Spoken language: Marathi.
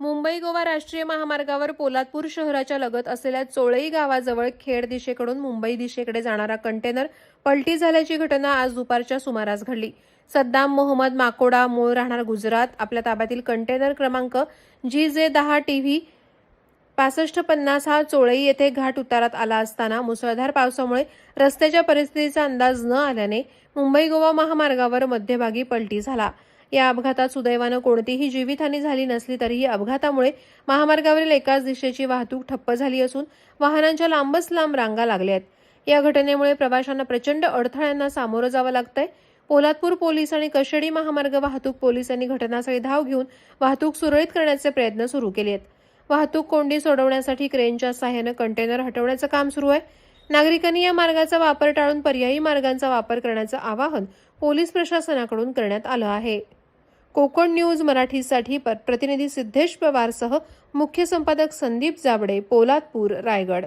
मुंबई गोवा राष्ट्रीय महामार्गावर पोलादपूर शहराच्या लगत असलेल्या चोळई गावाजवळ खेड दिशेकडून मुंबई दिशेकडे जाणारा कंटेनर पलटी झाल्याची घटना आज दुपारच्या सुमारास घडली. सद्दाम मोहम्मद माकोडा मूळ राहणार गुजरात. आपल्या ताब्यातील कंटेनर क्रमांक जी जे दहा टीव्ही पासष्ट पन्नास हा चोळई येथे घाट उतारात आला असताना मुसळधार पावसामुळे रस्त्याच्या परिस्थितीचा अंदाज न आल्याने मुंबई गोवा महामार्गावर मध्यभागी पलटी झाला. या अपघातात सुदैवानं कोणतीही जीवितहानी झाली नसली तरीही अपघातामुळे महामार्गावरील एकाच दिशेची वाहतूक ठप्प झाली असून वाहनांच्या लांबच लांब रांगा लागल्या आहेत. या घटनेमुळे प्रवाशांना प्रचंड अडथळ्यांना सामोरं जावं लागतंय. पोलादपूर पोलीस आणि कशेडी महामार्ग वाहतूक पोलिसांनी घटनास्थळी धाव घेऊन वाहतूक सुरळीत करण्याचे प्रयत्न सुरू केले आहेत. वाहतूक कोंडी सोडवण्यासाठी क्रेनच्या सहाय्यानं कंटेनर हटवण्याचं काम सुरू आहे. नागरिकांनी या मार्गाचा वापर टाळून पर्यायी मार्गांचा वापर करण्याचं आवाहन पोलीस प्रशासनाकडून करण्यात आलं आहे. कोकण न्यूज मराठीसाठी प्रतिनिधी सिद्धेश पवारसह मुख्य संपादक संदीप जाबडे पोलादपूर रायगड.